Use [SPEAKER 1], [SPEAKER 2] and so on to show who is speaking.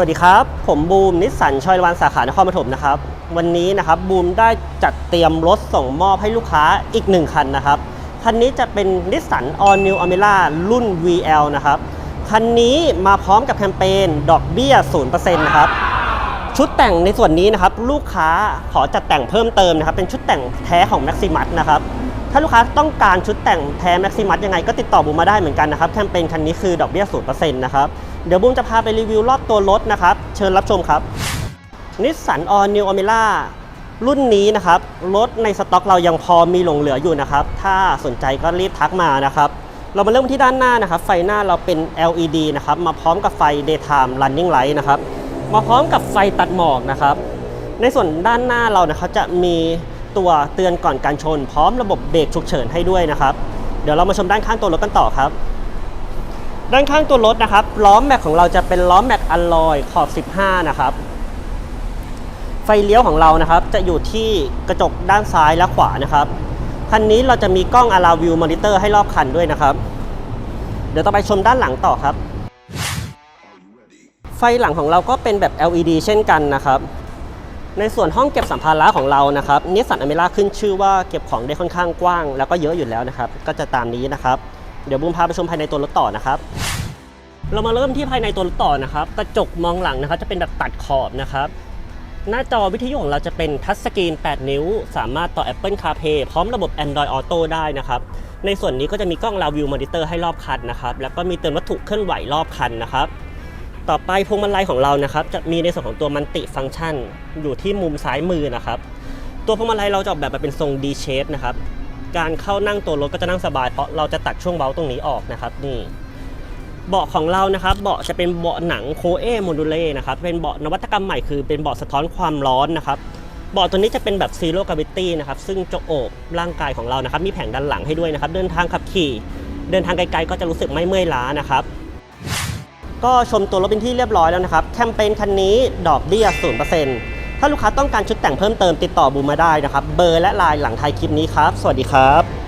[SPEAKER 1] สวัสดีครับ ผมบูมนิสสันชอยรวันสาขานครปฐมนะครับ วันนี้นะครับบูมได้จัดเตรียมรถส่งมอบให้ลูกค้าอีกหนึ่งคันนะครับ คันนี้จะเป็นนิสสัน All New Almera รุ่น VL นะครับ คันนี้มาพร้อมกับแคมเปญดอกเบี้ย 0%นะครับ ชุดแต่งในส่วนนี้นะครับ ลูกค้าขอจัดแต่งเพิ่มเติมนะครับ เป็นชุดแต่งแท้ของ Maximus นะครับ ถ้าลูกค้าต้องการชุดแต่งแท้ Maximus ยังไงก็ติดต่อบูมมาได้เหมือนกันนะครับ แคมเปญคันนี้คือดอกเบี้ย 0%นะครับ เดี๋ยวบูมจะพาไปรีวิวรอบตัวรถนะครับ เชิญรับชมครับนิสสัน All New Almera รุ่นนี้นะครับ รถในสต็อกเรายังพอมีหลงเหลืออยู่นะครับ ถ้าสนใจก็รีบทักมานะครับ เรามาเริ่มที่ด้านหน้านะครับ ไฟหน้าเราเป็น LED นะครับ มาพร้อมกับไฟ daytime running light นะครับ มาพร้อมกับไฟตัดหมอกนะครับ ในส่วนด้านหน้าเรานะครับจะมีตัวเตือนก่อนการชน พร้อมระบบเบรกฉุกเฉินให้ด้วยนะครับ เดี๋ยวเรามาชมด้านข้างตัวรถกันต่อครับ ด้านข้างตัวรถนะครับล้อแม็กของเราจะเป็นล้อแม็กอลลอยขอบ 15 นะครับ ไฟเลี้ยวของเรานะครับ จะอยู่ที่กระจกด้านซ้ายและขวานะครับคันนี้เราจะมีกล้องอาราวิวมอนิเตอร์ให้รอบคันด้วยนะครับ เดี๋ยวต่อไปชมด้านหลังต่อครับ ไฟหลังของเราก็เป็นแบบ LED เช่นกันนะครับ ในส่วนห้องเก็บสัมภาระของเรานะครับนิสสันอเมร่าขึ้นชื่อว่าเก็บของได้ค่อนข้างกว้าง แล้วก็เยอะอยู่แล้วนะครับ ก็จะตามนี้นะครับ เดี๋ยวบูมพาไปชมภายในตัวรถต่อนะครับเรามาเริ่มที่ภายในตัวรถต่อนะครับ กระจกมองหลังนะครับจะเป็นแบบตัดขอบนะครับ หน้าจอวิทยุของเราจะเป็นทัชสกรีน 8 นิ้ว สามารถต่อ Apple CarPlay พร้อมระบบ Android Auto ได้นะครับ ในส่วนนี้ก็จะมีกล้อง Live View Monitor ให้รอบคันนะครับ แล้วก็มีเตือนวัตถุเคลื่อนไหวรอบคันนะครับ ต่อไปพวงมาลัยของเรานะครับ จะมีในส่วนของตัวมันติฟัง c t ชัน อยู่ที่มุมซ้ายมือนะครับ ตัวพวงมาลัยเราจะออกแบบมาเป็นทรง D shape นะครับ การเข้านั่งตัวรถก็จะนั่งสบาย เพราะเราจะตัดช่วงเว้าตรงนี้ออกนะครับนี่เบาะของเรานะครับเบาะจะเป็นเบาะหนังโคเอโมดูเล่นะครับเป็นเบาะนวัตกรรมใหม่คือเป็นเบาะสะท้อนความร้อนนะครับเบาะตัวนี้จะเป็นแบบซีโร่กาวิตี้นะครับซึ่งจะโอบร่างกายของเรานะครับมีแผงด้านหลังให้ด้วยนะครับเดินทางขับขี่ เดินทางไกลๆก็จะรู้สึกไม่เมื่อยล้านะครับก็ชมตัวรถเป็นที่เรียบร้อยแล้วนะครับแคมเปญคันนี้ดอกเบี้ย0% ถ้าลูกค้าต้องการชุดแต่งเพิ่มเติมติดต่อบูมมาได้นะครับ เบอร์และไลน์หลังท้ายคลิปนี้ครับ สวัสดีครับ